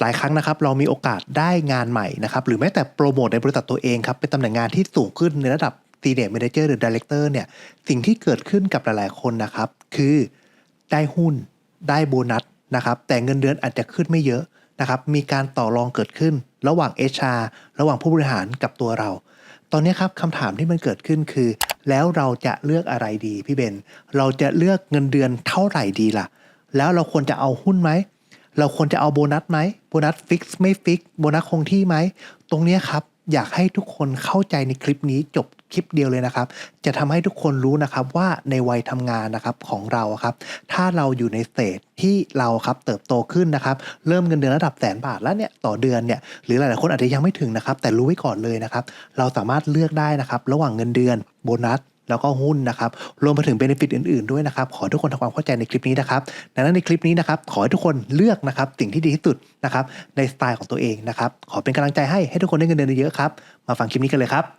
หลายครั้งนะครับเรามีโอกาสได้งานใหม่นะครับหรือแม้แต่โปรโมทในบริษัทตัวเองครับเป็นตำแหน่งงานที่สูงขึ้นในระดับ Senior Manager หรือ Director เนี่ยสิ่งที่เกิดขึ้นกับหลายๆคนนะครับคือได้หุ้นได้โบนัสนะครับแต่เงินเดือนอาจจะขึ้นไม่เยอะนะครับมีการต่อรองเกิดขึ้น ระหว่าง HR ระหว่างผู้บริหารกับตัวเรา ตอนนี้ครับคำถามที่มันเกิดขึ้นคือ แล้วเราจะเลือกอะไรดีพี่เบน เราจะเลือกเงินเดือนเท่าไหร่ดีล่ะ แล้วเราควรจะเอาหุ้นไหม เราควรจะเอาโบนัสไหมโบนัสฟิกซ์ไม่ฟิกโบนัสคงที่ไหม ตรงนี้ครับ อยากให้ทุกคนเข้าใจในคลิปนี้จบคลิปเดียวเลยนะครับ จะทำให้ทุกคนรู้นะครับว่าในวัยทำงานนะครับของเราครับ ถ้าเราอยู่ในสเตจที่เราครับเติบโตขึ้นนะครับ เริ่มเงินเดือนระดับแสนบาทแล้วเนี่ยต่อเดือนเนี่ยหรือหลายๆคนอาจจะยังไม่ถึงนะครับ แต่รู้ไว้ก่อนเลยนะครับ เราสามารถเลือกได้นะครับ ระหว่างเงินเดือนโบนัส แล้วก็หุ้นนะครับรวมไปถึงเบนฟิตอื่นๆด้วยนะครับขอทุกคนทำความเข้าใจในคลิปนี้นะครับดังนั้นในคลิปนี้นะครับขอให้ทุกคนเลือกนะครับสิ่งที่ดีที่สุดนะครับในสไตล์ของตัวเองนะครับขอเป็นกำลังใจให้ให้ทุกคนได้เงินเดือนเยอะๆครับมาฟังคลิปนี้กันเลยครับ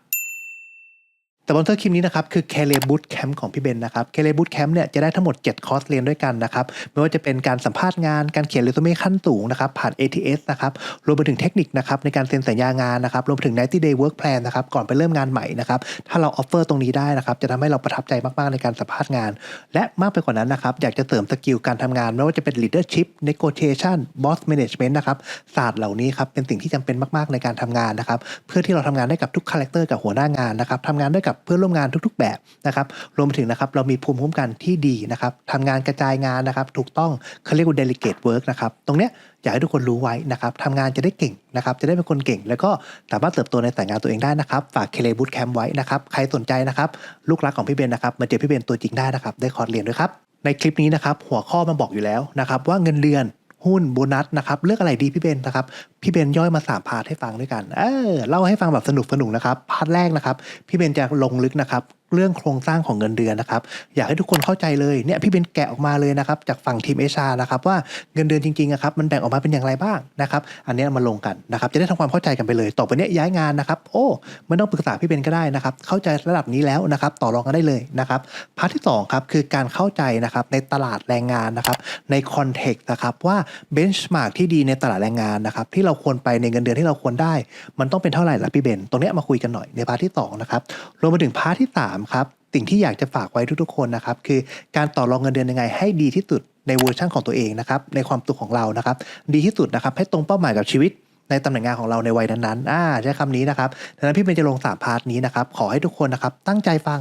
แต่บนเทอร์คลิปนี้นะครับคือ k e l e Boot Camp ของพี่เบนนะครับ k e l e Boot Camp เนี่ยจะได้ทั้งหมด 7 คอร์สเรียนด้วยกันนะครับไม่ว่าจะเป็นการสัมภาษณ์งานการเขียนเรซูเม่ขั้นสูงนะครับผ่าน ATS นะครับรวมไปถึงเทคนิคนะครับในการเซ็นสัญญางานนะครับรวมไปถึง 90 day work plan นะครับก่อนไปเริ่มงานใหม่นะครับถ้าเราออฟเฟอร์ตรงนี้ได้นะครับจะทำให้เราประทับใจมากๆในการสัมภาษณ์งาน และมากไปกว่านั้นนะครับอยากจะเสริมสกิลการทำงานไม่ว่าจะเป็น leadership negotiation boss management นะครับศาสตร์เหล่านี้ครับเป็นสิ่งที่จำเป็นมากๆในการทำงานนะครับเพื่อที่เราทำงานได้กับทุกคาแรคเตอร์กับหัวหน้างานนะครับทำงานได้กับเพื่อนร่วมงานทุกๆแบบนะครับรวมไปถึงนะครับเรามีภูมิคุ้มกันที่ดีนะครับทำงานกระจายงานนะครับถูกต้องเขาเรียกว่า delegate work นะครับตรงเนี้ยอยากให้ทุกคนรู้ไว้นะครับทำงานจะได้เก่งนะครับจะได้เป็นคนเก่ง แล้วก็สามารถเติบโตในสายงานตัวเองได้นะครับ ฝากเคเลบูตแคมป์ไว้นะครับใครสนใจนะครับลูกรักของพี่เบนนะครับมาเจอพี่เบนตัวจริงได้นะครับได้คอร์สเรียนด้วยครับในคลิปนี้นะครับหัวข้อมันบอกอยู่แล้วนะครับว่าเงินเดือน หุ้นโบนัสนะครับเลือกอะไรดีพี่เบนนะครับพี่เบนย่อยมาสามพาร์ทให้ฟังด้วยกันเออเล่าให้ฟังแบบสนุกสนุกนะครับพาร์ทแรกนะครับพี่เบนจะลงลึกนะครับ เรื่องโครงสร้างของเงินเดือนนะครับ อยากให้ทุกคนเข้าใจเลยเนี่ยพี่เบนแกะออกมาเลยนะครับจากฝั่งทีมเอชานะครับว่าเงินเดือนจริงๆอะครับมันแบ่งออกมาเป็นอย่างไรบ้างนะครับอันนี้มาลงกันนะครับจะได้ทำความเข้าใจกันไปเลย ต่อไปเนี้ยย้ายงานนะครับโอ้ไม่ต้องปรึกษาพี่เบนก็ได้นะครับเข้าใจระดับนี้แล้วนะครับต่อรองกันได้เลยนะครับพาร์ทที่สองครับคือการเข้าใจนะครับในตลาดแรงงานนะครับในคอนเท็กซ์นะครับว่าเบนช์มาร์กที่ดีในตลาดแรงงานนะครับที่เราควรไปในเงินเดือนที่เราควรได้ มันต้องเป็นเท่าไหร่ล่ะพี่เบนตรงเนี้ยมาคุยกันหน่อยในพาร์ทที่สองนะครับรวมไปถึงพาร์ทที่สามครับสิ่งที่อยากจะฝากไว้ทุกๆคนนะครับคือการต่อรองเงินเดือนยังไงให้ดีที่สุดในเวอร์ชันของตัวเองนะครับในความตัวของเรานะครับ ดีที่สุดนะครับให้ตรงเป้าหมายกับชีวิตในตำแหน่งงานของเราในวัยนั้นๆอ่าใช้คำนี้นะครับดังนั้นพี่เบนจะลงสามพาร์ทนี้นะครับ ขอให้ทุกคนนะครับตั้งใจฟัง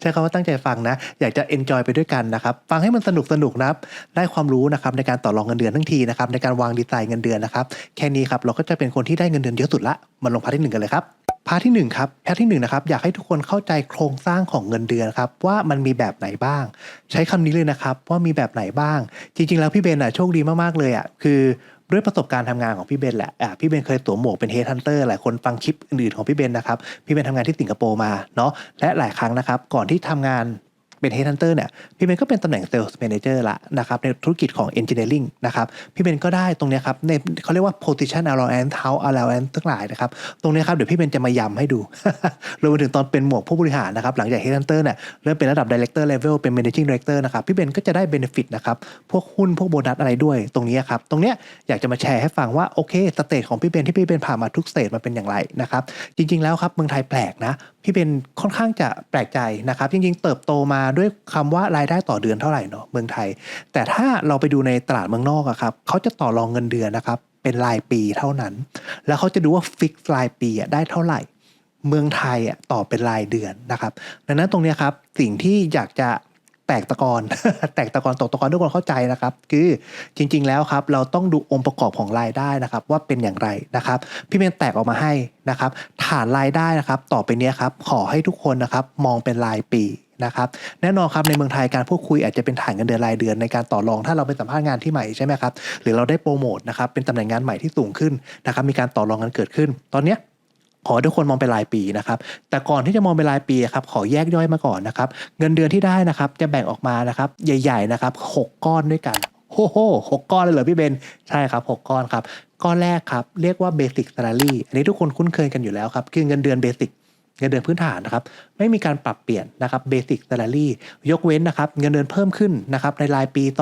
ใช้คำว่าตั้งใจฟังนะ อยากจะ enjoy ไปด้วยกันนะครับ ฟังให้มันสนุกสนุกนะครับ ได้ความรู้นะครับในการต่อรองเงินเดือนทั้งทีนะครับ ในการวางดีไซน์เงินเดือนนะครับ แค่นี้ครับเราก็จะเป็นคนที่ได้เงินเดือนเยอะสุดละ มาลงพาร์ทที่หนึ่งกันเลยครับ พาร์ทที่หนึ่งครับพาร์ทที่หนึ่งนะครับอยากให้ทุกคนเข้าใจโครงสร้างของเงินเดือนครับว่ามันมีแบบไหนบ้าง ใช้คำนี้เลยนะครับว่ามีแบบไหนบ้าง จริง ๆ แล้วพี่เบนอะโชคดีมากๆเลยอะคือด้วยประสบการณ์ทำงานของพี่เบนแหละอะพี่เบนเคยตัวหมวกเป็นเฮดฮันเตอร์หลายคนฟังคลิปอื่นๆของพี่เบนนะครับพี่เบนทำงานที่สิงคโปร์มาเนาะและหลายครั้งนะครับก่อนที่ทำงาน เป็นเฮดฮันเตอร์เนี่ยพี่เบนก็เป็นตำแหน่งเซลส์แมเนเจอร์ละนะครับในธุรกิจของ Engineering นะครับพี่เบนก็ได้ตรงนี้ครับในเขาเรียกว่า position allowance house allowance ทั้งหลายนะครับตรงนี้ครับเดี๋ยวพี่เบนจะมาย้ำให้ดูรวมไปถึงตอนเป็นหมวกผู้บริหารนะครับหลังจาก Headhunter เนี่ยเริ่มเป็นระดับ Director Level เป็น Managing Director นะครับพี่เบนก็จะได้ Benefit นะครับพวกหุ้นพวกโบนัสอะไรด้วยตรงนี้ครับตรงเนี้ยอยากจะมาแชร์ให้ฟังว่าโอเคสเตจของพี่เบนที่พี่เบนผ่านมาทุกสเตจมันเป็นอย่างไรนะครับจริง ๆแล้วครับเมืองไทยแปลกนะพี่เบนค่อนข้างจะแปลกใจนะครับ จริงๆ เติบโตมาด้วยคำว่ารายได้ต่อเดือนเท่าไหร่เนาะเมืองไทย แต่ถ้าเราไปดูในตลาดเมืองนอกอะครับเขาจะต่อรองเงินเดือนนะครับ เป็นรายปีเท่านั้น แล้วเขาจะดูว่าฟิกรายปีอะได้เท่าไหร่ เมืองไทยอะต่อเป็นรายเดือนนะครับ ดังนั้นตรงนี้ครับสิ่งที่อยากจะ แตกตะกอนแตกตะกอนตกตะกอนทุกคนเข้าใจนะครับ คือจริง ๆ แล้วครับ เราต้องดูองค์ประกอบของรายได้นะครับ ว่าเป็นอย่างไรนะครับ พี่เมนแตกออกมาให้นะครับ ฐานรายได้นะครับ ต่อไปนี้ครับ ขอให้ทุกคนนะครับ มองเป็นรายปีนะครับแน่นอนครับในเมืองไทยการพูดคุยอาจจะเป็นฐานเงินเดือนรายเดือนในการต่อรองถ้าเราไปสัมภาษณ์งานที่ใหม่ใช่ไหมครับหรือเราได้โปรโมทนะครับเป็นตำแหน่งงานใหม่ที่สูงขึ้นนะครับมีการต่อรองกันเกิดขึ้น ตอนเนี้ย ขอทุกคนมองเป็นรายปีนะครับ แต่ก่อนที่จะมองเป็นรายปีครับขอแยกย่อยมาก่อนนะครับ เงินเดือนที่ได้นะครับจะแบ่งออกมานะครับ ใหญ่ ๆนะครับหกก้อนด้วยกันโอ้โหหกก้อนเลยเหรอพี่เบน ใช่ครับหกก้อนครับ ก้อนแรกครับ เรียกว่าเบสิกซาร์ลี่อันนี้ทุกคนคุ้นเคยกันอยู่แล้วครับ คือเงินเดือนเบสิก เงินเดือนพื้นฐานนะครับไม่มีการปรับเปลี่ยนนะครับเบสิ c แ a ล a r y ยกเว้นนะครับเงินเดือนเพิ่มขึ้นนะครับในรายปี 2%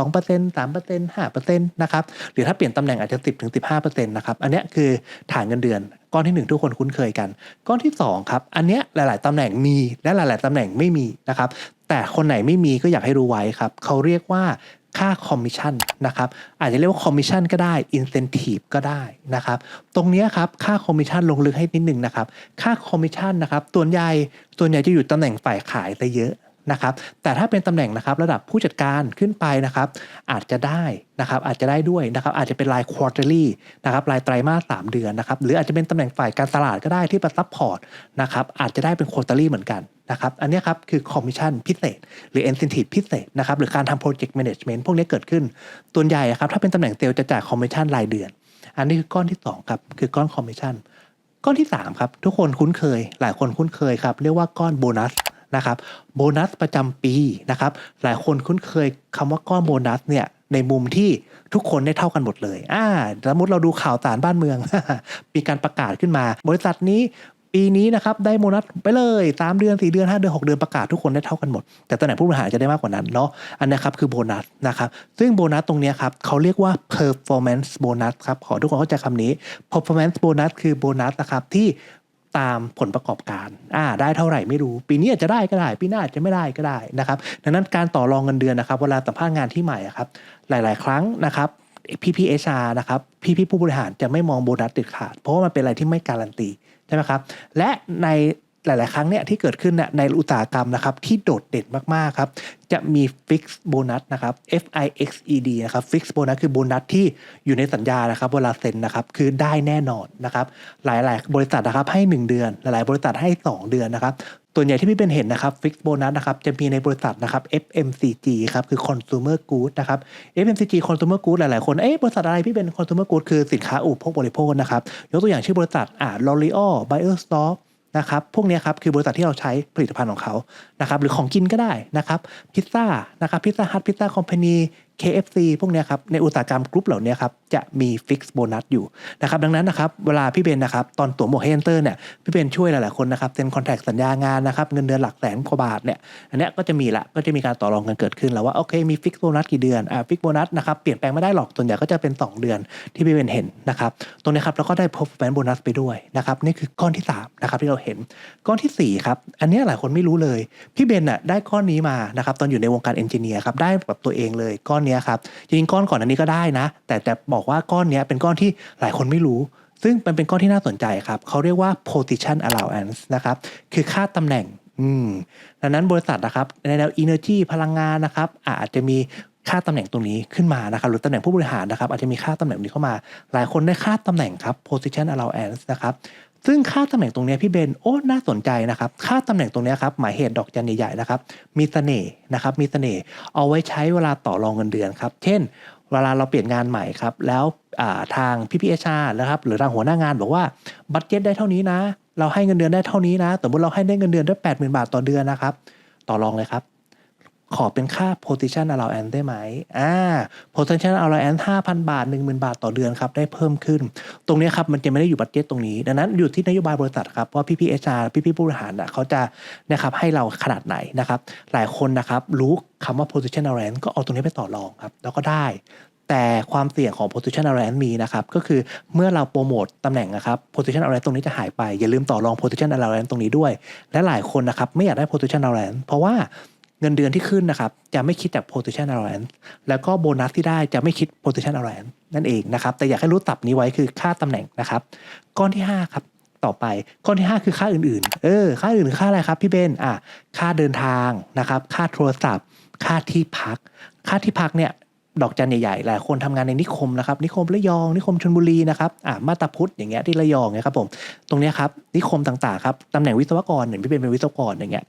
3% 5%นะครับหรือถ้าเปลี่ยนตำแหน่งอาจจะ 10-15%นะครับอันนี้คือฐานเงินเดือนก้อนที่ 1 ทุกคนคุ้นเคยกัน ก้อนที่2ครับอันเนี้ยหลาย ๆตำแหน่งมีและหลาย ๆตำแหน่งไม่มีนะครับแต่คนไหนไม่มีก็อยากให้รู้ไว้ครับเขาเรียกว่า ค่าคอมมิชชั่นนะครับอาจจะเรียกว่าคอมมิชชั่นก็ได้อินเซนティブก็ได้นะครับตรงเนี้ยครับค่าคอมมิชชั่นลงลึกให้นิดนึงนะครับค่าคอมมิชชั่นนะครับส่วนใหญ่ส่วนใหญ่จะอยู่ตำแหน่งฝ่ายขายซะเยอะนะครับแต่ถ้าเป็นตำแหน่งนะครับระดับผู้จัดการขึ้นไปนะครับอาจจะได้นะครับอาจจะได้ด้วยนะครับอาจจะเป็นราย quarterly นะครับรายไตรมาส3เดือนนะครับหรืออาจจะเป็นตำแหน่งฝ่ายการตลาดก็ได้ที่มาซัพพอร์ตนะครับอาจจะได้เป็น quarterly เหมือนกัน นะครับอันนี้ครับคือคอมมิชชั่นพิเศษ หรือ incentive พิเศษนะครับหรือการทำ project management พวกนี้เกิดขึ้นตัวใหญ่ครับถ้าเป็นตำแหน่งเซลล์จะจ่ายคอมมิชชั่นรายเดือน อันนี้คือก้อนที่2ครับคือก้อนคอมมิชชั่นก้อนที่3ครับทุกคนคุ้นเคย หลายคนคุ้นเคยครับเรียกว่าก้อนโบนัสนะครับโบนัสประจำปีนะครับหลายคนคุ้นเคยคำว่าก้อนโบนัสเนี่ยในมุมที่ทุกคนได้เท่ากันหมดเลยอ่าสมมติเราดูข่าวสารบ้านเมือง มีการประกาศขึ้นมา บริษัทนี้ ปีนี้นะครับได้โบนัสไปเลย 3 เดือน 4 เดือน 5 เดือน 6 เดือนประกาศทุกคนได้เท่ากันหมด แต่ตำแหน่งผู้บริหารจะได้มากกว่านั้นเนาะอันนี้ครับคือโบนัสนะครับซึ่งโบนัสตรงนี้ครับเขาเรียกว่า performance bonus ครับขอทุกคนเข้าใจคำนี้ performance bonus คือโบนัสนะครับที่ตามผลประกอบการอ่าได้เท่าไหร่ไม่รู้ ปีนี้อาจจะได้ก็ได้ ปีหน้าอาจจะไม่ได้ก็ได้นะครับดังนั้นการต่อรองเงินเดือนนะครับเวลาสัมภาษณ์งานที่ใหม่ครับหลาย ๆ ครั้งนะครับพี่พี่เอชานะครับพี่พี่ผู้บริหารจะไม่มองโบนัสเด็ดขาด เพราะว่ามันเป็นอะไรที่ไม่การันตี ใช่ไหมครับและในหลาย ๆ ครั้งเนี่ยที่เกิดขึ้นเนี่ยในอุตสาหกรรมนะครับที่โดดเด่นมาก ๆ ครับ จะมีฟิกซ์โบนัสนะครับ F I X E D นะครับฟิกซ์โบนัสคือโบนัสที่อยู่ในสัญญานะครับเวลาเซ็นนะครับคือได้แน่นอนนะครับหลาย ๆ บริษัทนะครับให้ 1 เดือน หลาย ๆ บริษัทให้ 2 เดือนนะครับ ส่วนใหญ่ที่พี่เป็นเห็นนะครับฟิกซ์โบนัสนะครับจะมีในบริษัทนะครับ FMCG ครับคือ consumer good นะครับ FMCG consumer good หลาย ๆ คนเอ๊ะบริษัทอะไรพี่เป็น consumer good คือสินค้าอุปโภคบริโภคนะครับยกตัวอย่างชื่อบริษัทอ่า L'Oreal Biostock นะครับพวกนี้ครับคือบริษัทที่เราใช้ผลิตภัณฑ์ของเขานะครับหรือของกินก็ได้นะครับพิซซ่านะครับพิซซ่าฮัทพิซซ่าคอมพานี KFC พวกนี้ครับในอุตสาหกรรมกรุ๊ปเหล่านี้ครับจะมีฟิกซ์โบนัสอยู่นะครับดังนั้นนะครับเวลาพี่เบนนะครับตอนตัวหมวกเฮนเตอร์เนี่ยพี่เบนช่วยหลาย ๆ คนนะครับเซ็นคอนแทคสัญญางานนะครับเงินเดือนหลักแสนกว่าบาทเนี่ยอันนี้ก็จะมีละก็จะมีการต่อรองกันเกิดขึ้นแล้วว่าโอเคมีฟิกซ์โบนัสกี่เดือนอ่าฟิกซ์โบนัสนะครับเปลี่ยนแปลงไม่ได้หรอกส่วนใหญ่ก็จะเป็น 2 เดือนที่พี่เบนเห็นนะครับตรงนี้ครับเราก็ได้ performance bonus ไปด้วยนะครับนี่คือก้อนที่3นะครับที่เราเห็นก้อนที่4ครับอันนี้หลายคนไม่รู้เลยพี่เบนน่ะได้ก้อนนี้มานะครับตอนอยู่ในวงการเอนจิเนียร์ครับได้แบบตัวเองเลยก้อนนี้ครับจริงก้อนก่อนอันนี้ก็ได้นะ แต่แต่บอกว่าก้อนนี้เป็นก้อนที่หลายคนไม่รู้ ซึ่งมันเป็นก้อนที่น่าสนใจครับเขาเรียกว่า position allowance นะครับคือค่าตำแหน่งอืมดังนั้นบริษัทนะครับในแนว energy พลังงานนะครับอาจจะมีค่าตำแหน่งตรงนี้ขึ้นมานะครับหรือตำแหน่งผู้บริหารนะครับอาจจะมีค่าตำแหน่งนี้เข้ามา หลายคนได้ค่าตำแหน่งครับ position allowance นะครับ ซึ่งค่าตำแหน่งตรงนี้พี่เบนโอ้น่าสนใจนะครับค่าตำแหน่งตรงนี้ครับหมายเหตุดอกจันใหญ่ๆนะครับมีเสน่ห์นะครับมีเสน่ห์เอาไว้ใช้เวลาต่อรองเงินเดือนครับเช่น เวลาเราเปลี่ยนงานใหม่ครับแล้วทางพี่พีเอชานะครับหรือทางหัวหน้างานบอกว่าบัตเจ็ตได้เท่านี้นะ เราให้เงินเดือนได้เท่านี้นะสมมติเราให้ได้เงินเดือนได้แปดหมื่นบาทต่อเดือนนะครับต่อรองเลยครับ ขอเป็นค่า position allowance ได้ไหมอ่า position allowance 5,000 บาท 10,000 บาทต่อเดือนครับ ได้เพิ่มขึ้น ตรงนี้ครับ มันจะไม่ได้อยู่บัตเจ็ตตรงนี้ ดังนั้นอยู่ที่นโยบายบริษัทครับ ว่าพี่พี่เอชาร์พี่พี่ผู้บริหารนะเขาจะนะครับให้เราขนาดไหนนะครับ หลายคนนะครับรู้คำว่า position allowance ก็เอาตรงนี้ไปต่อรองครับ แล้วก็ได้ แต่ความเสี่ยงของ position allowance มีนะครับ ก็คือเมื่อเราโปรโมทตำแหน่งนะครับ position allowance ตรงนี้จะหายไป อย่าลืมต่อรอง position allowance ตรงนี้ด้วย และหลายคนนะครับไม่อยากได้ position allowance เพราะว่า เงินเดือนที่ขึ้นนะครับ จะไม่คิดจาก position allowance แล้วก็โบนัสที่ได้จะไม่คิด position allowance นั่นเองนะครับ แต่อยากให้รู้ตับนี้ไว้คือค่าตำแหน่งนะครับ ก้อนที่ 5 ครับ ต่อไป ก้อนที่ 5 คือค่าอื่นๆ เออ ค่าอื่นค่าอะไรครับพี่เบน อะ ค่าเดินทางนะครับ ค่าโทรศัพท์ ค่าที่พัก ค่าที่พักเนี่ย ดอกจันใหญ่ๆ หลายคนทำงานในนิคมนะครับ นิคมระยอง นิคมชลบุรีนะครับ อ่ามาตาพุทธอย่างเงี้ยที่ระยองเนี่ยครับผม ตรงเนี้ยครับ นิคมต่างๆ ครับ ตำแหน่งวิศวกรเนี่ยพี่เบนเป็นวิศวกรอย่างเงี้ย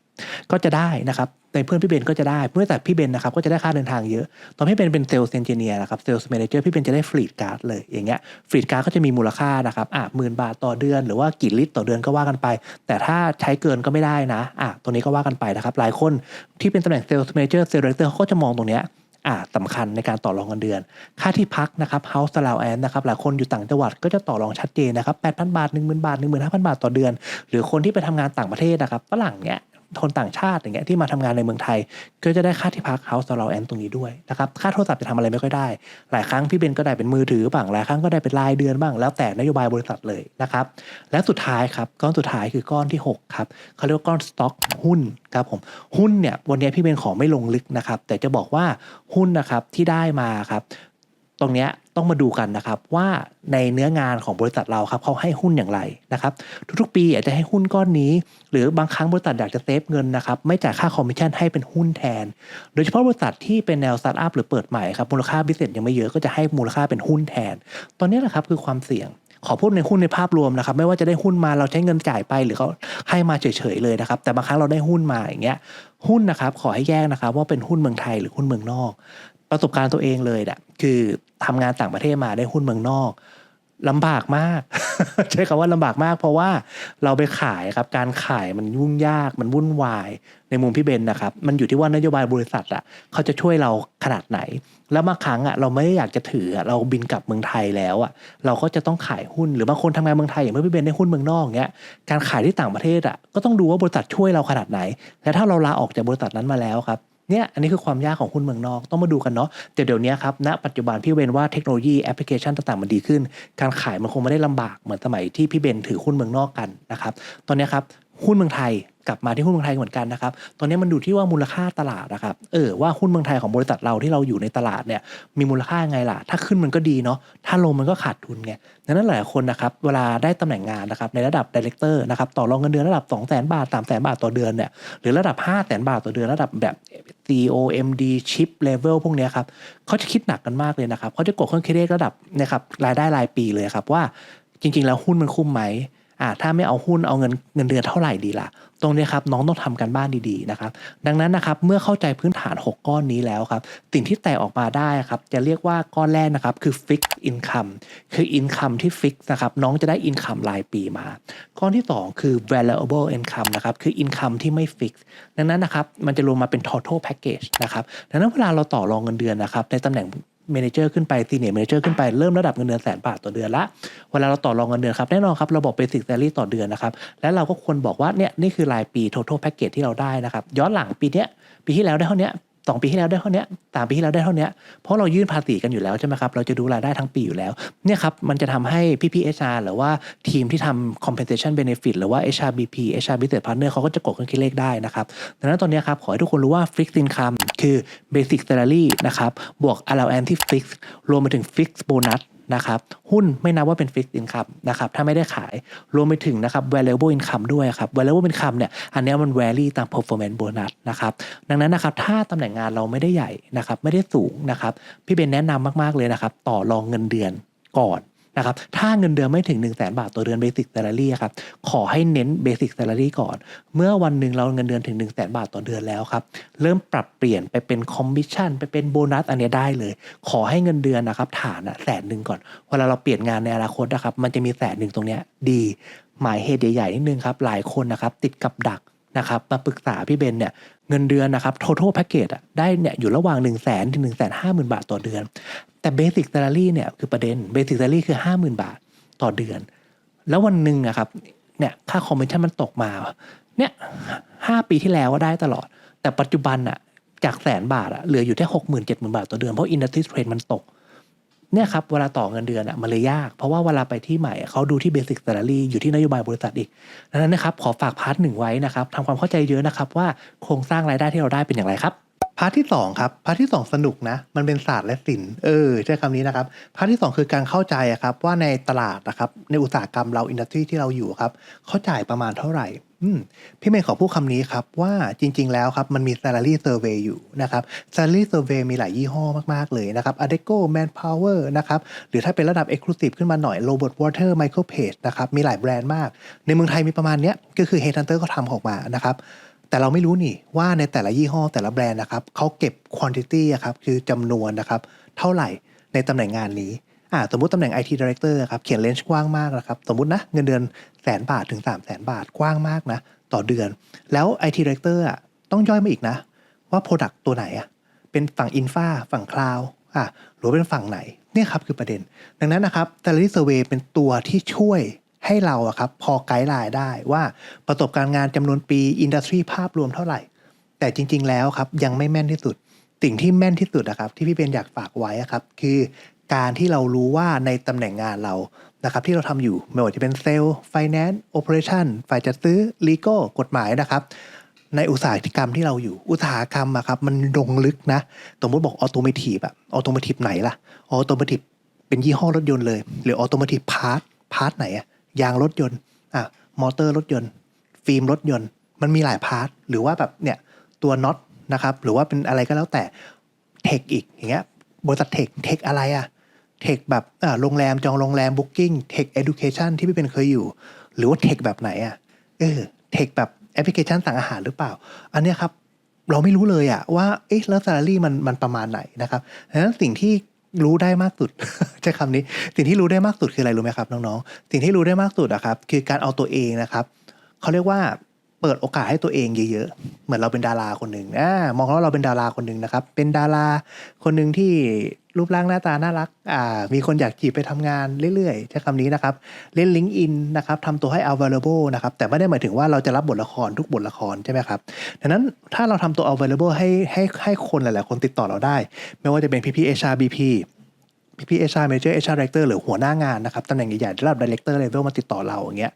ก็จะได้นะครับในเพื่อนพี่เบนก็จะได้เมื่อแต่พี่เบนนะครับก็จะได้ค่าเดินทางเยอะ ตอนพี่เบนเป็นเซลล์เอนจิเนียร์นะครับเซลล์แมเนเจอร์พี่เบนจะได้ฟรีดการ์ดเลยอย่างเงี้ยฟรีดการ์ดก็จะมีมูลค่านะครับอะหมื่นบาทต่อเดือน หรือว่ากี่ลิตรต่อเดือนก็ว่ากันไป แต่ถ้าใช้เกินก็ไม่ได้นะอะตรงนี้ก็ว่ากันไปนะครับหลายคนที่เป็นตำแหน่งเซลล์แมเนเจอร์เซลล์ดีเรคเตอร์เขาก็จะมองตรงเนี้ยอ่าสำคัญในการต่อรองเงินเดือน ค่าที่พักนะครับ house allowance นะครับ หลายคนอยู่ต่างจังหวัดก็จะต่อรองชัดเจนนะครับ 8,000 บาท 10,000 บาท 15,000 บาทต่อเดือน หรือคนที่ไปทำงานต่างประเทศนะครับ ฝรั่งเนี้ย คนต่างชาติอย่างเงี้ยที่มาทำงานในเมืองไทย ก็จะได้ค่าที่พัก house allowance ตรงนี้ด้วยนะครับค่าโทรศัพท์จะทำอะไรไม่ค่อยได้ หลายครั้งพี่เบนก็ได้เป็นมือถือบ้างหลายครั้งก็ได้เป็นรายเดือนบ้างแล้วแต่นโยบายบริษัทเลยนะครับและสุดท้ายครับก้อนสุดท้ายคือก้อนที่หกครับเขาเรียกว่าก้อนสต็อกหุ้นครับผมหุ้นเนี่ยวันนี้พี่เบนขอไม่ลงลึกนะครับแต่จะบอกว่าหุ้นนะครับที่ได้มาครับ ตรงนี้ต้องมาดูกันนะครับว่าในเนื้องานของบริษัทเราครับเขาให้หุ้นอย่างไรนะครับทุกๆ ปีอาจจะให้หุ้นก้อนนี้ หรือบางครั้งบริษัทอยากจะเซฟเงินนะครับไม่จ่ายค่าคอมมิชชั่นให้เป็นหุ้นแทน โดยเฉพาะบริษัทที่เป็นแนวสตาร์ทอัพหรือเปิดใหม่ครับมูลค่าบิสเนสยังไม่เยอะก็จะให้มูลค่าเป็นหุ้นแทน ตอนนี้แหละครับคือความเสี่ยงขอพูดในหุ้นในภาพรวมนะครับ ไม่ว่าจะได้หุ้นมาเราใช้เงินจ่ายไปหรือเขาให้มาเฉยๆเลยนะครับ แต่บางครั้งเราได้หุ้นมาอย่างเงี้ยหุ้นนะครับขอให้แยกนะครับว่าเป็นหุ้นเมืองไทยหรือหุ้นเมืองนอก ประสบการณ์ตัวเองเลยเนี่ยคือทำงานต่างประเทศมาได้หุ้นเมืองนอกลำบากมาก ใช้คำว่าลำบากมาก เพราะว่าเราไปขายครับการขายมันยุ่งยากมันวุ่นวายในมุมพี่เบนนะครับ มันอยู่ที่ว่านโยบายบริษัทอะเขาจะช่วยเราขนาดไหน แล้วบางครั้งอะเราไม่ได้อยากจะถือเราบินกลับเมืองไทยแล้วอะเราก็จะต้องขายหุ้นหรือบางคนทำงานเมืองไทยอย่างเมื่อพี่เบนได้หุ้นเมืองนอกเงี้ยการขายที่ต่างประเทศอะก็ต้องดูว่าบริษัทช่วยเราขนาดไหน และถ้าเราลาออกจากบริษัทนั้นมาแล้วครับ เนี่ยอันนี้คือความยากของหุ้นเมืองนอกต้องมาดูกันเนาะแต่เดี๋ยวนี้ครับณปัจจุบันพี่เบนว่าเทคโนโลยีแอปพลิเคชันต่างๆมันดีขึ้น การขายมันคงไม่ได้ลำบากเหมือนสมัยที่พี่เบนถือหุ้นเมืองนอกกันนะครับตอนนี้ครับหุ้นเมืองไทยกลับมาที่หุ้นเมืองไทยเหมือนกันนะครับ ตอนนี้มันดูที่ว่ามูลค่าตลาดนะครับ เออว่าหุ้นเมืองไทยของบริษัทเราที่เราอยู่ในตลาดเนี่ยมีมูลค่าไงล่ะ ถ้าขึ้นมันก็ดีเนาะ ถ้าลงมันก็ขาดทุนไง ดังนั้นหลายคนนะครับเวลาได้ตำแหน่งงานนะครับในระดับดีเลกเตอร์นะครับต่อรองเงินเดือนระดับ 2 0 0 0 0 0 บาท 3 0 0 0 0 0 บาทต่อเดือนเนี่ยหรือระดับ 5 0 0 0 0 0 บาทต่อเดือนระดับแบบ CEO MD Chip Level พวกนี้ครับเขาจะคิดหนักกันมากเลยนะครับเขาจะกดเครื่องคิดเลขระดับนะครับรายได้รายปีเลยครับว่าจริง ๆ แล้วหุ้นมันคุ้มไหม อ่าถ้าไม่เอาหุ้นเอาเงินเงินเดือนเท่าไหร่ดีล่ะ ตรงนี้ครับน้องต้องทำกันบ้านดีๆนะครับดังนั้นนะครับเมื่อเข้าใจพื้นฐาน 6 ก้อนนี้แล้วครับสิ่งที่แตกออกมาได้ครับจะเรียกว่าก้อนแรกนะครับคือ fixed income คือ income ที่ fix นะครับน้องจะได้ income รายปีมา ก้อนที่ 2 คือ variable income นะครับคือ income ที่ไม่ fix ดังนั้นนะครับมันจะรวมมาเป็น total package นะครับดังนั้นเวลาเราต่อรองเงินเดือนนะครับในตำแหน่ง เมนเจอร์ขึ้นไปซีเนียร์เมนเจอร์ขึ้นไปเริ่มระดับเงินเดือนแสนบาทต่อเดือนละเวลาเราต่อรองเงินเดือนครับแน่นอนครับเราบอกเบสิกแซล a ี่ต่อเดือนนะครับและเราก็ควรบอกว่าเนี่ยนี่คือรายปี total package ที่เราได้นะครับย้อนหลังปีเนี้ยปีที่แล้วได้เท่านี้ สองปีที่แล้วได้เท่านี้สามปีที่แล้วได้เท่านี้เพราะเรายื่นภาษีกันอยู่แล้วใช่ไหมครับเราจะดูรายได้ทั้งปีอยู่แล้วเนี่ยครับมันจะทำให้พี่พีเอชาหรือว่าทีมที่ทำ compensation benefit หรือว่า HRBP HR business partner เขาก็จะกดเครื่องคิดเลขได้นะครับดังนั้นตอนนี้ครับขอให้ทุกคนรู้ว่า fixed income คือ basic salary นะครับบวก allowance ที่ fix รวมไปถึง fixed bonus นะครับหุ้นไม่นับว่าเป็น fixed income นะครับถ้าไม่ได้ขายรวมไปถึงนะครับ variable income ด้วยครับ variable income เนี่ยอันนี้มัน vary ตาม performance bonus นะครับดังนั้นนะครับถ้าตำแหน่งงานเราไม่ได้ใหญ่นะครับไม่ได้สูงนะครับพี่เบนแนะนำมากๆเลยนะครับต่อรองเงินเดือนก่อน นะครับถ้าเงินเดือนไม่ถึง 1 0 0 0 0แบาทต่อเดือน basic salary อะครับขอให้เน้น basic salary ก่อน เมื่อวันหนึ่งเราเงินเดือนถึง 1 0 0 0 0แบาทต่อเดือนแล้วครับเริ่มปรับเปลี่ยนไปเป็น commission ไปเป็นโบนัสอันเนี้ยได้เลย ขอให้เงินเดือนนะครับฐานอะแสนหนึ่งก่อนเวลาเราเปลี่ยนงานในอนาคตนะครับมันจะมีแสนหนึ่งตรงเนี้ยดีหมายเหตุใหญ่ๆนิดนึงครับหลายคนนะครับติดกับดักนะครับมาปรึกษาพี่เบนเนี่ย เงินเดือนนะครับ total package อะได้เนี่ยอยู่ระหว่าง 1 0 0 0 0แสนถึง1 5 0 0 0 0 บาทต่อเดือน แต่ basic salary เนี่ยคือประเด็น basic salary คือ 50,000 บาทต่อเดือน แล้ววันหนึ่งอะครับเนี่ยค่าคอมมิชชั่นมันตกมาเนี่ยห้าปีที่แล้วก็ได้ตลอด แต่ปัจจุบันอะจากแสนบาทอะเหลืออยู่แค่หกหมื่นเจ็ดหมื่นบาทต่อเดือน เพราะอินดัสทรีเทรนมันตก เนี่ยครับเวลาต่อเงินเดือนอะมันเลยยาก เพราะว่าเวลาไปที่ใหม่เขาดูที่เบสิกแตล a ีอยู่ที่นโยบายบริษัทอีกดังนั้นนะครับขอฝากพาร์ทหนึ่งไว้นะครับทำความเข้าใจเยอะนะครับว่าโครงสร้างรายได้ที่เราได้เป็นอย่างไรครับ พาร์ทที่2ครับพาร์ทที่2 สนุกนะ มันเป็นศาสตร์และศิลป์เออใช้คำนี้นะครับพาร์ทที่ 2 คือการเข้าใจครับว่าในตลาดนะครับในอุตสาหกรรมเราอินดัสทรีที่เราอยู่ครับเขาจ่ายประมาณเท่าไหร่พี่เมย์ขอพูดคำนี้ครับว่าจริง ๆ แล้วครับมันมี salary survey อยู่นะครับ salary survey มีหลายยี่ห้อมาก ๆ เลยนะครับ Adecco Manpower นะครับหรือถ้าเป็นระดับ exclusive ขึ้นมาหน่อย Robert Water Michael Page นะครับมีหลายแบรนด์มาก ในเมืองไทยมีประมาณเนี้ยก็คือ Headhunter ก็ทำออกมานะครับ แต่เราไม่รู้นี่ว่าในแต่ละยี่ห้อแต่ละแบรนด์นะครับเขาเก็บ quantity อะครับคือจำนวนนะครับเท่าไหร่ในตำแหน่งงานนี้อ่าสมมติตำแหน่ง IT Director อะครับเขียนเลนส์กว้างมากนะครับสมมตินะเงินเดือนแสนบาทถึง3 0 0แสนบาทกว้างมากนะต่อเดือน แล้ว IT Director อะต้องย่อยมาอีกนะ ว่า Product ตัวไหนอะเป็นฝั่งอินฟาฝั่งคลาวอะหรือเป็นฝั่งไหนเนี่ยครับคือประเด็น ดังนั้นนะครับ Salary Survey เป็นตัวที่ช่วย ให้เราอะครับพอไกด์ไลน์ได้ว่าประสบการณ์งานจำนวนปีอินดัสทรีภาพรวมเท่าไหร่ แต่จริง ๆ แล้วครับยังไม่แม่นที่สุด สิ่งที่แม่นที่สุดนะครับที่พี่เบนอยากฝากไว้ครับคือการที่เรารู้ว่าในตำแหน่งงานเรานะครับที่เราทำอยู่ไม่ว่าจะเป็นเซลล์ไฟแนนซ์โอเปอเรชั่นฝ่ายจัดซื้อลีโก้กฎหมายนะครับในอุตสาหกรรมที่เราอยู่ อุตสาหกรรมอะครับมันลงลึกนะสมมติบอกออโตเมทีฟอะออโตเมทีฟไหนล่ะออโตเมทีฟเป็นยี่ห้อรถยนต์เลย หรือออโตเมทีฟพาร์ทพาร์ทไหนอะ ยางรถยนต์อะมอเตอร์รถยนต์ ฟิล์มรถยนต์ มันมีหลายพาร์ทหรือว่าแบบเนี่ยตัวน็อตนะครับหรือว่าเป็นอะไรก็แล้วแต่เทคอีกอย่างเงี้ยบริษัทเทคเทคอะไรอะเทคแบบอ่าโรงแรมจองโรงแรมบุ๊กิ้งเทคเอดูเคชันที่พี่เป็นเคยอยู่ หรือว่าเทคแบบไหนอะเออเทคแบบแอปพลิเคชันสั่งอาหารหรือเปล่า อันเนี้ยครับเราไม่รู้เลยอะว่าเอ๊ะแล้วซา l ารีมันมันประมาณไหนนะครับดังนั้นสิ่งที่ รู้ได้มากสุดใช้คำนี้ สิ่งที่รู้ได้มากสุดคืออะไรรู้ไหมครับน้องๆ สิ่งที่รู้ได้มากสุดอะครับ คือการเอาตัวเองนะครับเขาเรียกว่า เปิดโอกาสให้ตัวเองเยอะๆ เหมือนเราเป็นดาราคนหนึ่งอ่ามองว่าเราเป็นดาราคนหนึ่งนะครับ เป็นดาราคนหนึ่งที่รูปร่างหน้าตาน่ารักอ่ามีคนอยากจีบไปทำงานเรื่อยๆ ใช้คำนี้นะครับ เล่นลิงก์อินนะครับทำตัวให้ available นะครับ แต่ไม่ได้หมายถึงว่าเราจะรับบทละครทุกบทละครใช่ไหมครับ ดังนั้นถ้าเราทำตัว available ให้ให้ให้คนหลายๆ คนติดต่อเราได้ ไม่ว่าจะเป็นพี่พี่ HR BP พี่พี่ HR Manager HR Director หรือหัวหน้างานนะครับตำแหน่งใหญ่ๆระดับ Director Level มาติดต่อเราอย่างเงี้ย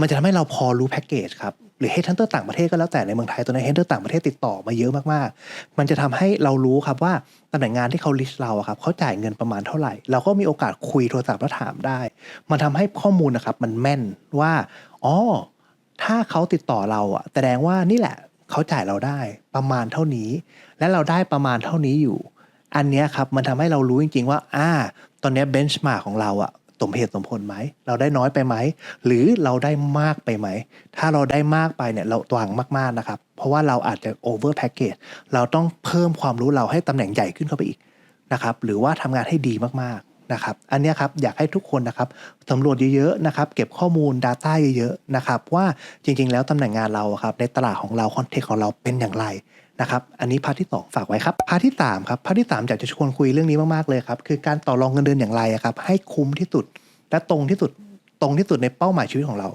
มันจะทำให้เราพอรู้แพ็กเกจครับหรือ Headhunter ต่างประเทศก็แล้วแต่ในเมืองไทยตอนนี้ Headhunter ต่างประเทศติดต่อมาเยอะมากๆ มันจะทำให้เรารู้ครับว่าตำแหน่งงานที่เขา list เราครับเขาจ่ายเงินประมาณเท่าไหร่ เราก็มีโอกาสคุยโทรศัพท์แล้วถามได้ มันทำให้ข้อมูลนะครับมันแม่นว่าอ๋อถ้าเขาติดต่อเราอะแสดงว่านี่แหละเขาจ่ายเราได้ประมาณเท่านี้ และเราได้ประมาณเท่านี้อยู่ อันนี้ครับมันทำให้เรารู้จริง ๆ ว่าอ่าตอนนี้เบนช์มาของเราอะ มเหตุสมผลไหม เราได้น้อยไปไหม หรือเราได้มากไปไหม ถ้าเราได้มากไปเนี่ยเราตวังมากๆนะครับ เพราะว่าเราอาจจะโอเวอร์แพ็กเกจเราต้องเพิ่มความรู้เราให้ตำแหน่งใหญ่ขึ้นเข้าไปอีกนะครับหรือว่าทำงานให้ดีมากๆนะครับอันนี้ครับอยากให้ทุกคนนะครับสำรวจเยอะๆนะครับเก็บข้อมูล Data เยอะๆนะครับว่าจริงๆ แล้วตำแหน่งงานเราครับในตลาดของเราคอนเทกต์ของเราเป็นอย่างไร นะครับ อันนี้พาร์ทที่ 2 ฝากไว้ครับ พาร์ทที่ 3 ครับ พาร์ทที่ 3 อยากจะชวนคุยเรื่องนี้มาก ๆ เลยครับ คือการต่อรองเงินเดือนอย่างไรครับ ให้คุ้มที่สุด และตรงที่สุด ตรงที่สุดในเป้าหมายชีวิตของเรา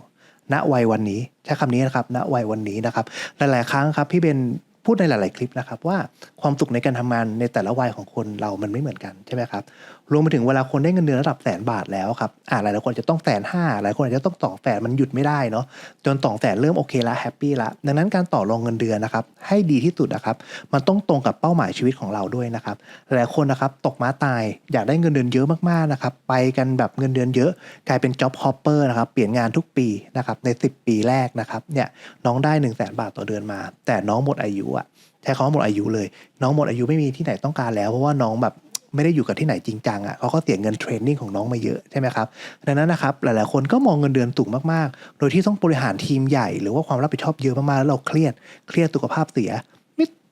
ณ วัยวันนี้ ใช้คำนี้นะครับ ณ วัยวันนี้นะครับ หลาย ๆ ครั้งครับ พี่เบนพูดในหลาย ๆ คลิปนะครับว่าความสุขในการทำงานในแต่ละวัยของคนเรามันไม่เหมือนกันใช่ไหมครับ รวมไปถึงเวลาคนได้เงินเดือนระดับแสนบาทแล้วครับอ่าหลายคนจะต้องแสนห้าหลายคนอาจจะต้องสองแสนมันหยุดไม่ได้เนาะจนสองแสนเริ่มโอเคละแฮปปี้ละดังนั้นการต่อรองเงินเดือนนะครับให้ดีที่สุดนะครับมันต้องตรงกับเป้าหมายชีวิตของเราด้วยนะครับหลายคนนะครับตกม้าตายอยากได้เงินเดือนเยอะมากๆนะครับไปกันแบบเงินเดือนเยอะ กลายเป็น job hopper นะครับเปลี่ยนงานทุกปีนะครับใน 10 ปีแรกนะครับเนี่ยน้องได้1นึ่งแสนบาทต่อเดือนมา แต่น้องหมดอายุอะใช้คำว่าหมดอายุเลย น้องหมดอายุไม่มีที่ไหนต้องการแล้วเพราะว่าน้องแบบ ไม่ได้อยู่กับที่ไหนจริงจังอะ่ะเขาก็เสียเงินเทรนนิ่งของน้องมาเยอะใช่ไหมครับดังนั้นนะครับหลายๆคนก็มองเงินเดือนสูงมากๆ โดยที่ต้องบริหารทีมใหญ่ หรือว่าความรับผิดชอบเยอะมากๆแล้วเราเครียดเครียดสุขภาพเสีย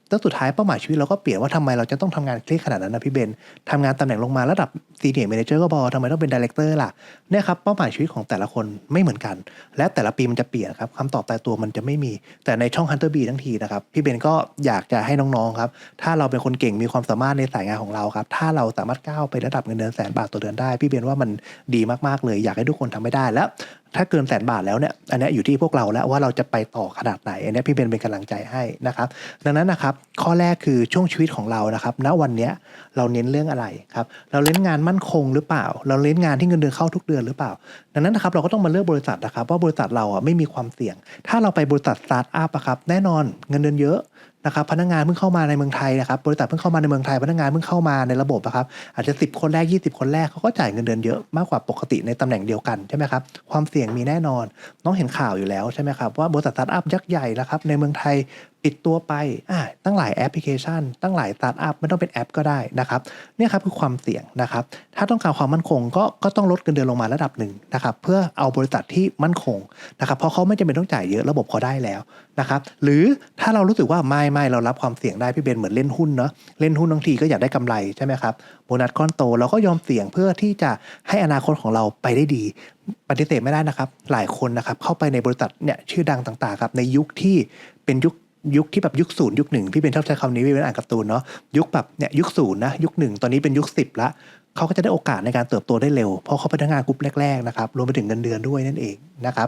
แล้วสุดท้ายเป้าหมายชีวิตเราก็เปลี่ยนว่าทำไมเราจะต้องทำงานเครียดขนาดนั้นนะพี่เบนทำงานตำแหน่งลงมาระดับซีเนียร์ a ม a เจอร์ก็พอทำไมต้องเป็นดีเลกเตอร์ล่ะเนี่ยครับเป้าหมายชีวิตของแต่ละคนไม่เหมือนกัน และแต่ละปีมันจะเปลี่ยนครับคำตอบตายตัวมันจะไม่มี แต่ในช่อง Hunter B ทั้งทีนะครับพี่เบนก็อยากจะให้น้องๆครับถ้าเราเป็นคนเก่งมีความสามารถในสายงานของเราครับถ้าเราสามารถก้าวไประดับเงินเดือนแสนบาทต่อเดือนได้ พี่เบนว่ามันดีมากๆเลยอยากให้ทุกคนทำไม่ได้แล้วถ้าเกินแสนบาทแล้วเนี่ยอันนี้อยู่ที่พวกเราแล้วว่าเราจะไปต่อขนาดไหนอันนี้พี่เบนเป็นกำลังใจให้นะครับดังนั้นนะครับข้อแรกคือช่วงชีวิตของเรานะครับณวันนี้เราเน้นเรื่องอะไรครับเราเน้นงานมั่นคงหรือเปล่า เราเน้นงานที่เงินเดือนเข้าทุกเดือนหรือเปล่า ดังนั้นนะครับเราก็ต้องมาเลือกบริษัทนะครับว่าบริษัทเราอะไม่มีความเสี่ยง ถ้าเราไปบริษัทสตาร์ทอัพอะครับแน่นอนเงินเดือนเยอะ นะครับพนักงานเพิ่งเข้ามาในเมืองไทยนะครับบริษัทเพิ่งเข้ามาในเมืองไทย พนักงานเพิ่งเข้ามาในระบบนะครับอาจจะ 10 คนแรก 20 คนแรกเขาก็จ่ายเงินเดือนเยอะมากกว่าปกติในตำแหน่งเดียวกันใช่ไหมครับความเสี่ยงมีแน่นอน น้องเห็นข่าวอยู่แล้วใช่ไหมครับว่าบริษัทสตาร์ทอัพยักษ์ใหญ่นะครับในเมืองไทย ปิดตัวไปอ่าตั้งหลายแอปพลิเคชัน ตั้งหลายสตาร์ทอัพไม่ต้องเป็นแอปก็ได้นะครับเนี่ยครับคือความเสี่ยงนะครับ ถ้าต้องการความมั่นคงก็ก็ต้องลดเงินเดือนลงมาระดับหนึ่งนะครับเพื่อเอาบริษัทที่มั่นคงนะครับเพราะเขาไม่จำเป็นต้องจ่ายเยอะระบบเขาได้แล้วนะครับหรือถ้าเรารู้สึกว่าไม่ไม่เรารับความเสี่ยงได้พี่เบนเหมือนเล่นหุ้นเนาะเล่นหุ้นบางทีก็อยากได้กำไรใช่ไหมครับโบนัสก้อนโตเราก็ยอมเสี่ยงเพื่อที่จะให้อนาคตของเราไปได้ดีปฏิเสธไม่ได้นะครับ หลายคนนะครับเข้าไปในบริษัทเนี่ยชื่อดังต่างๆครับในยุคที่เป็นยุค ยุคที่แบบยุคศูนย์ยุคหนึ่งพี่เป็นชอบใช้คำนี้พี่เป็นอ่านการ์ตูนเนาะยุคแบบเนี่ยยุคศูนย์นะยุคหนึ่งตอนนี้เป็นยุคสิบละเขาก็จะได้โอกาสในการเติบโตได้เร็ว เพราะเขาเป็นพนักงานกลุ่มแรกๆนะครับรวมไปถึงเงินเดือนด้วยนั่นเองนะครับ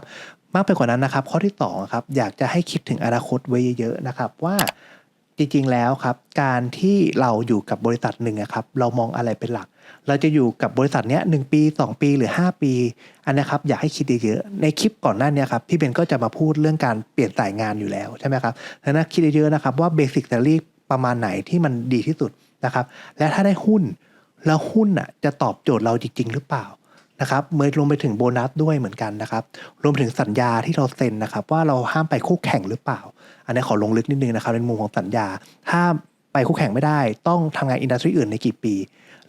มากไปกว่านั้นนะครับ ข้อที่สองครับอยากจะให้คิดถึงอนาคตไว้เยอะๆนะครับว่าจริงๆแล้วครับ การที่เราอยู่กับบริษัทหนึ่งครับเรามองอะไรเป็นหลัก เราจะอยู่กับบริษัทเนี้ยหนึ่งปี 2 ปีหรือ 5 ปี อันนี้ครับอยากให้คิดเยอะๆในคลิปก่อนหน้านี้ครับพี่เบนก็จะมาพูดเรื่องการเปลี่ยนสายงานอยู่แล้วใช่ไหมครับดังนั้นคิดเยอะๆนะครับว่าเบสิก s ซ l รี่ประมาณไหนที่มันดีที่สุดนะครับ และถ้าได้หุ้นแล้วหุ้นอะจะตอบโจทย์เราจริง ๆ หรือเปล่านะครับเมื่อรวมไปถึงโบนัสด้วยเหมือนกันนะครับ รวมไปถึงสัญญาที่เราเซ็นนะครับ ว่าเราห้ามไปคู่แข่งหรือเปล่า อันนี้ขอลงลึกนิดนึงนะครับในมุมของสัญญา ถ้าไปคู่แข่งไม่ได้ ต้องทำงานอินดัสทรีอื่นในกี่ปี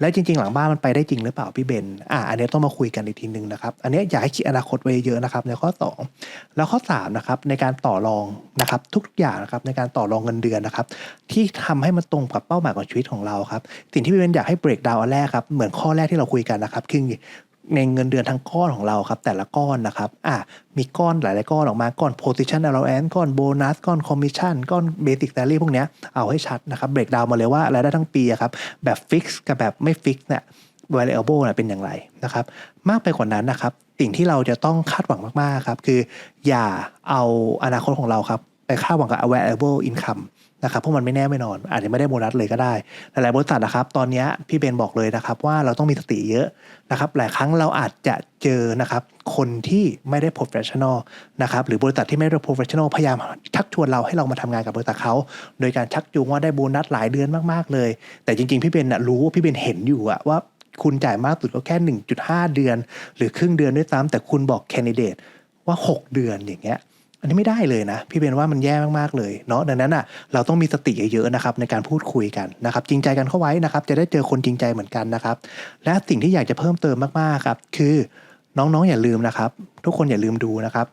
แล้วจริง ๆ หลังบ้านมันไปได้จริงหรือเปล่าพี่เบนอ่าอันนี้ต้องมาคุยกันอีกทีหนึ่งนะครับ อันนี้อยากให้คิดอนาคตไว้เยอะนะครับในข้อ 2 แล้วข้อ3นะครับในการต่อรองนะครับทุกอย่างนะครับในการต่อรองเงินเดือนนะครับ ที่ทำให้มันตรงกับเป้าหมายของชีวิตของเราครับ สิ่งที่พี่เบนอยากให้เบรกดาวอันแรกครับเหมือนข้อแรกที่เราคุยกันนะครับคือ ในเงินเดือนทั้งก้อนของเราครับ แต่ละก้อนนะครับอะมีก้อนหลาย ๆ ก้อนออกมาก้อน position allowance ก้อนโบนัสก้อน commission ก้อน basic salary พวกเนี้ยเอาให้ชัดนะครับเบรกดาวมาเลยว่ารายได้ทั้งปีครับแบบ fix กับแบบไม่ fix เนี่ย variable เนี่ยเป็นอย่างไรนะครับ มากไปกว่านั้นนะครับ สิ่งที่เราจะต้องคาดหวังมาก ๆ ครับ คืออย่าเอาอนาคตของเราครับไปคาดหวังกับ variable income นะครับเพราะมันไม่แน่ไม่นอน อาจจะไม่ได้โบนัสเลยก็ได้ หลายๆบริษัทนะครับ ตอนนี้พี่เบนบอกเลยนะครับ ว่าเราต้องมีสติเยอะนะครับ หลายครั้งเราอาจจะเจอนะครับคนที่ไม่ได้ professional นะครับหรือบริษัทที่ไม่ได้ professional พยายามชักชวนเราให้เรามาทำงานกับบริษัทเขาโดยการชักจูงว่าได้โบนัสหลายเดือนมากๆเลย แต่จริงๆพี่เบนนะรู้พี่เบนเห็นอยู่อะว่าคุณจ่ายมากสุดก็แค่ 1.5 เดือน หรือครึ่งเดือนด้วยซ้ำแต่คุณบอกแคนดิเดตว่า 6 เดือนอย่างเงี้ย อันนี้ไม่ได้เลยนะ พี่เบนว่ามันแย่มากๆเลยเนาะดังนั้นอะเราต้องมีสติเยอะๆนะครับในการพูดคุยกันนะครับ จริงใจกันเข้าไว้นะครับ จะได้เจอคนจริงใจเหมือนกันนะครับ และสิ่งที่อยากจะเพิ่มเติมมากๆครับ คือน้องๆอย่าลืมนะครับ ทุกคนอย่าลืมดูนะครับ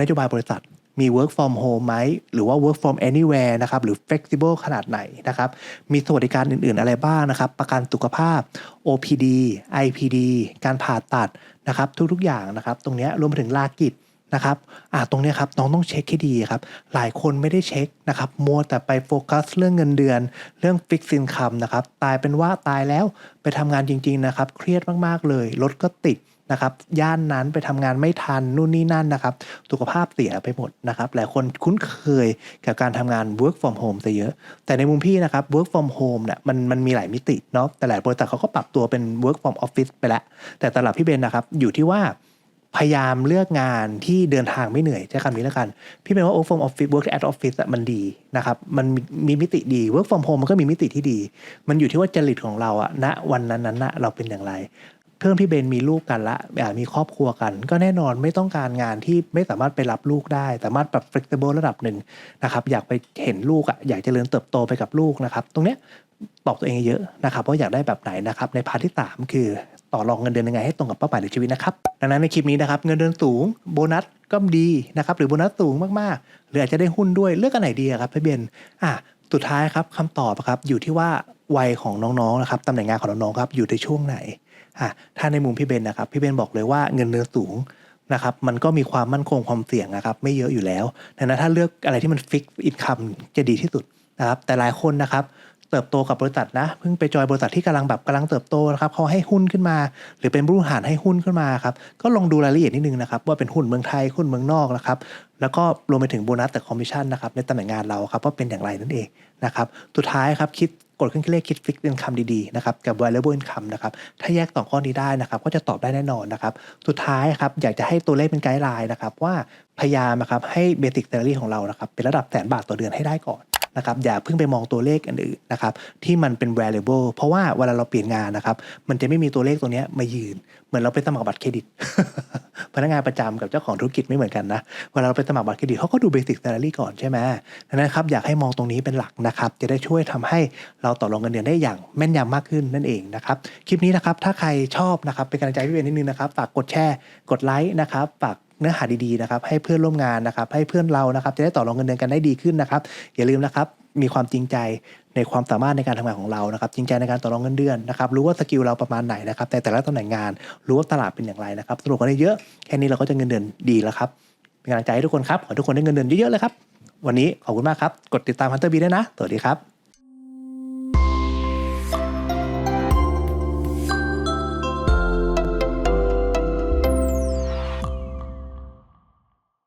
นโยบายบริษัทมี work from home ไหม หรือว่า work from anywhere นะครับ หรือ flexible ขนาดไหนนะครับ มีสวัสดิการอื่นๆ อะไรบ้างนะครับ ประกันสุขภาพ OPD IPD การผ่าตัดนะครับ ทุกๆ อย่างนะครับ ตรงนี้รวมถึงลากิจ นะครับอ่าตรงนี้ครับน้องต้องเช็คให้ดีครับ หลายคนไม่ได้เช็คนะครับมัวแต่ไปโฟกัสเรื่องเงินเดือน เรื่องฟิกซินคัมนะครับตายเป็นว่าตายแล้วไปทำงานจริง ๆ นะครับ เครียดมากๆเลยรถก็ติดนะครับย่านนั้นไปทำงานไม่ทันนู่นนี่นั่นนะครับสุขภาพเสียไปหมดนะครับหลายคนคุ้นเคยกับการทำงาน work from home ซะเยอะ แต่ในมุมพี่นะครับ work from home เนี่ยมันมันมีหลายมิติเนาะแต่หลายบริษัทเขาก็ปรับตัวเป็น work from office ไปแล้ว แต่สำหรับพี่เบนนะครับอยู่ที่ว่า พยายามเลือกงานที่เดินทางไม่เหนื่อยใช้คำนี้แล้วกัน พี่เป็นว่า work from office work at office อะมันดีนะครับ มันมีมิติดี work from home มันก็มีมิติที่ดี มันอยู่ที่ว่าจริตของเราอะณวันนั้นนั้นนะเราเป็นอย่างไร เพื่อนพี่เบนมีลูกกันละมีครอบครัวกัน ก็แน่นอนไม่ต้องการงานที่ไม่สามารถไปรับลูกได้ สามารถปรับ flexible ระดับหนึ่งนะครับ อยากไปเห็นลูกอะอยากจเจริญเติบโตไปกับลูกนะครับ ตรงเนี้ยบอกตัวเองเยอะนะครับว่าอยากได้แบบไหนนะครับในพาร์ทที่ 3 คือ ต่อรองเงินเดือนยังไงให้ตรงกับเป้าหมายในชีวิตนะครับ ดังนั้นในคลิปนี้นะครับเงินเดือนสูงโบนัสก็ดีนะครับหรือโบนัสสูงมากๆ หรืออาจจะได้หุ้นด้วยเลือกอันไหนดีครับพี่เบนอะสุดท้ายครับคำตอบครับอยู่ที่ว่าวัยของน้องๆนะครับตำแหน่งงานของน้องๆครับอยู่ในช่วงไหนอะถ้าในมุมพี่เบนนะครับพี่เบนบอกเลยว่าเงินเดือนสูงนะครับมันก็มีความมั่นคงความเสี่ยงนะครับไม่เยอะอยู่แล้วดังนั้นถ้าเลือกอะไรที่มันฟิกอินคัมจะดีที่สุดนะครับแต่หลายคนนะครับ เติบโตกับบริษัทนะเพิ่งไปจอยบริษัทที่กำลังแบบกำลังเติบโตนะครับเขาให้หุ้นขึ้นมา หรือเป็นผู้บริหารให้หุ้นขึ้นมาครับก็ลองดูรายละเอียดนิดนึงนะครับว่าเป็นหุ้นเมืองไทยหุ้นเมืองนอกนะครับแล้วก็รวมไปถึงโบนัสแต่คอมมิชชั่นนะครับในตำแหน่งงานเราครับว่าเป็นอย่างไรนั่นเองนะครับสุดท้ายครับคิดกดเครื่องคิดเลขคิดฟิกเป็นคำดีๆนะครับกับ variable income นะครับถ้าแยกสองข้อนี้ได้นะครับก็จะตอบได้แน่นอนนะครับสุดท้ายครับอยากจะให้ตัวเลขเป็นไกด์ไลน์นะครับว่าพยายามนะครับให้ basic salary ของเรานะครับเป็นระดับแสนบาทต่อเดือนให้ได้ก่อน นะครับอย่าเพิ่งไปมองตัวเลขอันอื่นนะครับที่มันเป็น variable เพราะว่าเวลาเราเปลี่ยนงานนะครับมันจะไม่มีตัวเลขตัวนี้มายืน เหมือนเราไปสมัครบัตรเครดิต พนักงานประจำกับเจ้าของธุรกิจไม่เหมือนกันนะเวลาเราไปสมัครบัตรเครดิตเขาก็ดู basic salary ก่อนใช่ไหมดังนั้นครับอยากให้มองตรงนี้เป็นหลักนะครับจะได้ช่วยทำให้เราต่อรองเงินเดือนได้อย่างแม่นยำมากขึ้นนั่นเองนะครับคลิปนี้นะครับถ้าใครชอบนะครับเป็นกำลังใจพี่เบนนิดนึงนะครับฝากกดแชร์กดไลค์นะครับฝาก เนื้อหาดีๆนะครับให้เพื่อนร่วมงานนะครับให้เพื่อนเรานะครับจะได้ต่อรองเงินเดือนกันได้ดีขึ้นนะครับอย่าลืมนะครับมีความจริงใจในความสามารถในการทำงานของเรานะครับ จริงใจในการต่อรองเงินเดือนนะครับ รู้ว่าสกิลเราประมาณไหนนะครับ แต่แต่ละตำแหน่งงาน รู้ว่าตลาดเป็นอย่างไรนะครับ สรุปกันได้เยอะ แค่นี้เราก็จะเงินเดือนดีแล้วครับ เป็นกำลังใจให้ทุกคนครับ ขอให้ทุกคนได้เงินเดือนเยอะๆเลยครับ วันนี้ขอบคุณมากครับ กดติดตาม Hunter B ด้วยนะ สวัสดีครับ